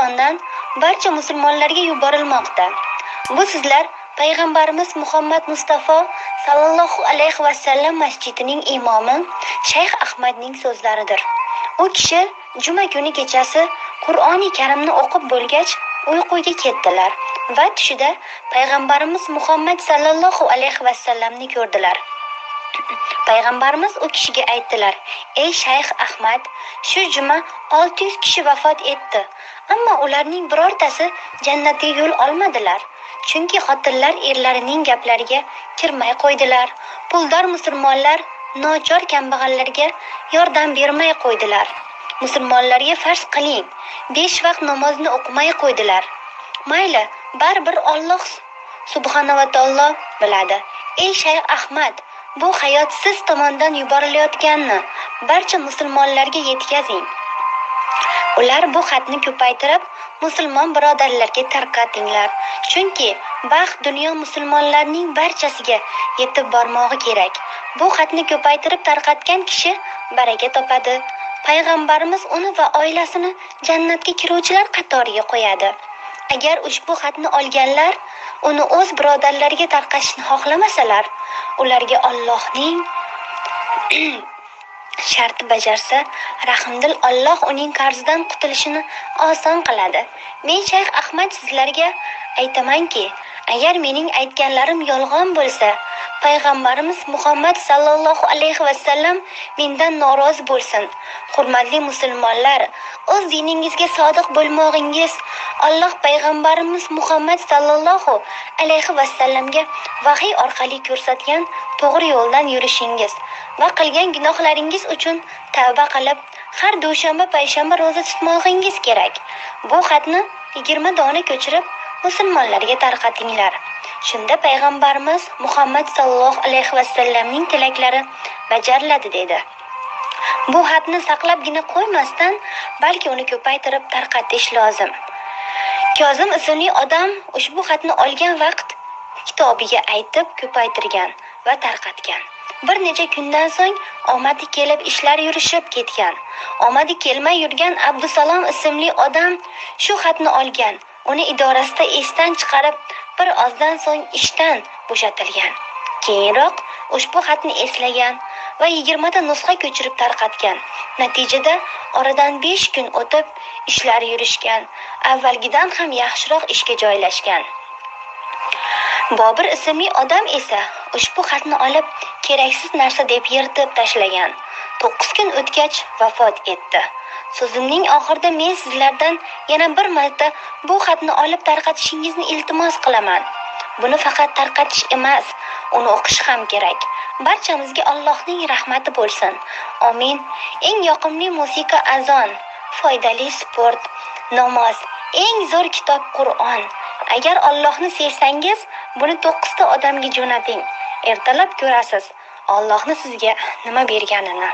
Afg'onistondan barcha musulmonlarga yuborilmoqda. Bu sizlar payg'ambarimiz Muhammad Mustafa sallallohu alayhi vasallam masjidining imomi Shayx Ahmadning so'zlaridir. U kishi juma kuni kechasi Qur'oni Karimni o'qib bo'lgach, uyquga ketdilar va tushida payg'ambarimiz Muhammad sallallohu alayhi vasallamni ko'rdilar. Payg'ambarimiz u kishiga aytdilar: "Ey Shayx Ahmad, shu juma 600 kishi vafot etdi, ammo ularning birortasi jannatga yo'l olmadilar, chunki xotinlar erlarining gaplariga kirmay qo'ydilar. Puldor musulmonlar nochor kambag'allarga yordam bermay qo'ydilar. Musulmonlarga farz qiling, 5 vaqt namozni o'qimay qo'ydilar. Mayli, baribir Alloh subhanahu va taolo biladi. Ey Shayx Ahmad, bu hayot siz tomonidan yuborilayotganini barcha musulmonlarga yetkazing. Ular bu xatni ko'paytirib musulmon birodarlarga tarqatinglar, chunki baxt dunyo musulmonlarning barchasiga yetib bormog'i kerak. Bu xatni ko'paytirib tarqatgan kishi baraka topadi. Payg'ambarimiz uni va oilasini jannatga kiruvchilar qatoriga qo'yadi. Agar ushbu xatni olganlar uni o'z birodarlariga tarqatishni xohlamasalar, ularga Allohning sharti bajarsa, rahmdil Alloh uning qarzidan qutulishini oson qiladi. Men Shayx Ahmad sizlarga aytamanki, agar mening aytganlarim yolg'on bo'lsa, payg'ambarimiz Muhammad sallallohu alayhi vasallam mendan norozi bo'lsin. Hurmatli musulmonlar, o'z diningizga sodiq bo'lmoqingiz Alloh payg'ambarimiz Muhammad sallallohu alayhi vasallamga vahiy orqali ko'rsatgan to'g'ri yo'ldan yurishingiz va qilgan gunohlaringiz uchun tavba qilib, har dushanba payshanba roza tutmoqingiz kerak. Bu xatni 20 dona ko'chirib musulmonlarga tarqatinglar. Shunda payg'ambarimiz Muhammad sallallohu alayhi vasallamning tilaklari bajariladi dedi. Bu xatni saqlabgina qo'ymasdan, balki uni ko'paytirib tarqatish lozim. Kozim ismli odam ushbu xatni olgan vaqt kitobiga aytib ko'paytirgan va tarqatgan. Bir necha kundan so'ng omadi kelib ishlar yurishib ketgan. Omadi kelmay yurgan Abdusalom ismli odam shu xatni olgan. Uni idorasida esdan chiqarib, bir ozdan so'ng ishdan bo'shatilgan. Keyinroq ushbu xatni eslagan va 20 ta nusxa ko'chirib tarqatgan. Natijada oradan 5 kun o'tib ishlar yurishgan. Avvalgidan ham yaxshiroq ishga joylashgan. Bobir ismli odam esa ushbu xatni olib keraksiz narsa deb yirtib tashlagan. 9 kun o'tgach vafot etdi. So'zimning oxirida men sizlardan yana bir marta bu xatni olib tarqatishingizni iltimos qilaman. Buni faqat tarqatish emas, uni o'qish ham kerak. Barchamizga Allohning rahmati bo'lsin. Amin. Eng yoqimli musiqa azon, foydali sport, namoz, eng zo'r kitob Qur'on. Agar Allohni sevsangiz, buni 9 ta odamga jo'nating. Ertalab ko'rasiz Allohni sizga nima berganini.